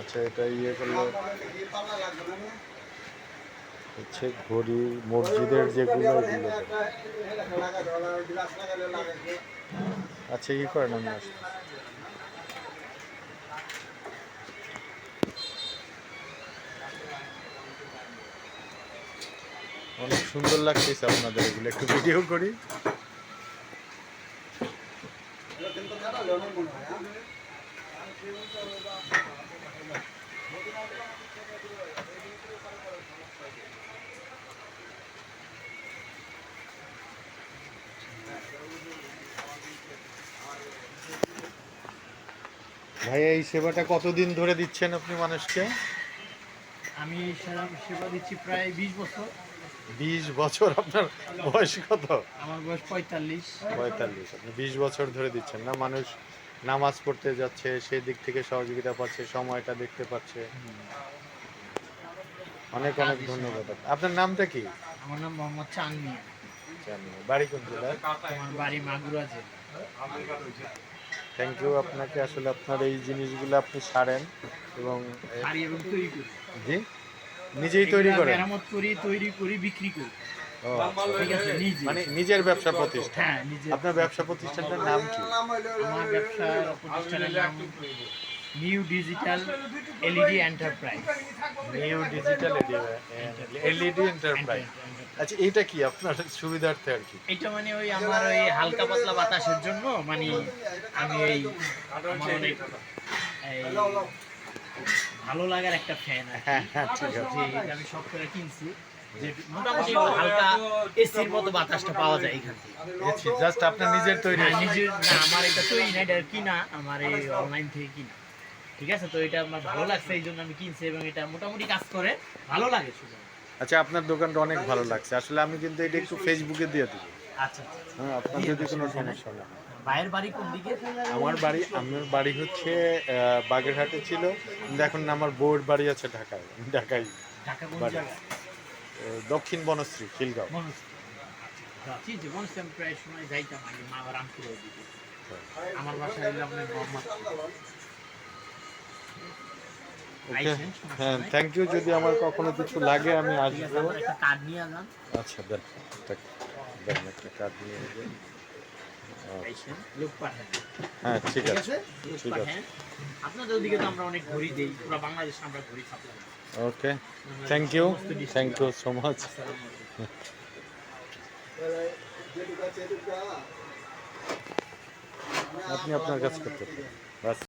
আচ্ছা এটা ইয়ে করলে হচ্ছে ঘড়ি, মসজিদের যেগুলো আচ্ছা কি করেন, আমি আসছি। অনেক সুন্দর লাগতেছে আপনাদের এগুলো, একটু ভিডিও করি। ভাইয়া এই সেবাটা কতদিন ধরে দিচ্ছেন আপনি মানুষকে? আমি এই সেবা দিচ্ছি প্রায় বিশ বছর। বিশ বছর আপনার বয়স কত? আমার বয়স পঁয়তাল্লিশ। পঁয়তাল্লিশ। আপনি বিশ বছর ধরে দিচ্ছেন না? মানুষ নামাজ পড়তে যাচ্ছে সেই দিক থেকে সহযোগিতা পাচ্ছে সময়টা দেখতে পাচ্ছে। অনেক অনেক ধন্যবাদ। আপনার নামটা কি? আমার নাম মোহাম্মদ চানমিয়া বাড়ি কোন জেলায় আমার বাড়ি মাগুরা জেলা। থ্যাংক ইউ আপনাকে আসলে আপনার এই জিনিসগুলো আপনি সারেন এবং জি? নিজেই তৈরি করেন মেরামত করি তৈরি করি বিক্রি করি। ও, ঠিক আছে নিজে মানে নিজের। ব্যবসা প্রতিষ্ঠান। হ্যাঁ নিজে আপনার ব্যবসা প্রতিষ্ঠানটার নাম কি? আমার ব্যবসা প্রতিষ্ঠানের নাম new digital LED enterprise new digital LED enterprise আচ্ছা এইটা কি আপনার সুবিধার্থে আর কি? এটা মানে ওই আমার ওই হালকা পাতলা বাতাসের জন্য মানে আমি এই আমার অনেক এই ভালো লাগার একটা ফ্যান। হ্যাঁ আমি সব করে কিনছি মোটামুটি হালকা এসির মতো বাতাসটা পাওয়া যায় এখান থেকে। জাস্ট আপনার নিজের তৈরি নিজের না আমার এটা তৈরি না এটা কিনা আমার এই অনলাইন থেকে কিনা। ঠিক আছে তো এটা আমার ভালো লাগছে এই জন্য আমি কিনছি এবং এটা মোটামুটি কাজ করে ভালো লাগে শুধু। আচ্ছা আপনার দোকানটা অনেক ভালো লাগছে। আসলে আমি কিন্তু এটা একটু ফেসবুকে দিয়ে দিব আচ্ছা আচ্ছা হ্যাঁ আপনার যদি কোনো সমস্যা না হয়। ভাইয়ের বাড়ি কোন দিকে? আমার বাড়ি আমার বাড়ি হচ্ছে বাগেরহাটে ছিল। এখন আমার বউয়ের বাড়ি আছে ঢাকায় ঢাকায় ঢাকা কোন জায়গায়? দক্ষিণ বনশ্রী খিলগাঁও মনস জি জি আমি প্রায় সময় যাইতাম আগে মা রামপুরের দিকে আমার বাসা হইল আপনার মোহাম্মদ হ্যাঁ থ্যাংক ইউ যদি আমার কখনো কিছু লাগে আমি আসব। আচ্ছা দেন একটা নিয়ে পাঠান। হ্যাঁ ঠিক আছে। ঠিক আছে। আপনাদের ওদিকে তো আমরা অনেক ঘড়ি দেই পুরো বাংলাদেশে আমরা ঘড়ি supply okay. Thank you thank you so much আপনি আপনার কাজ করতে পারেন।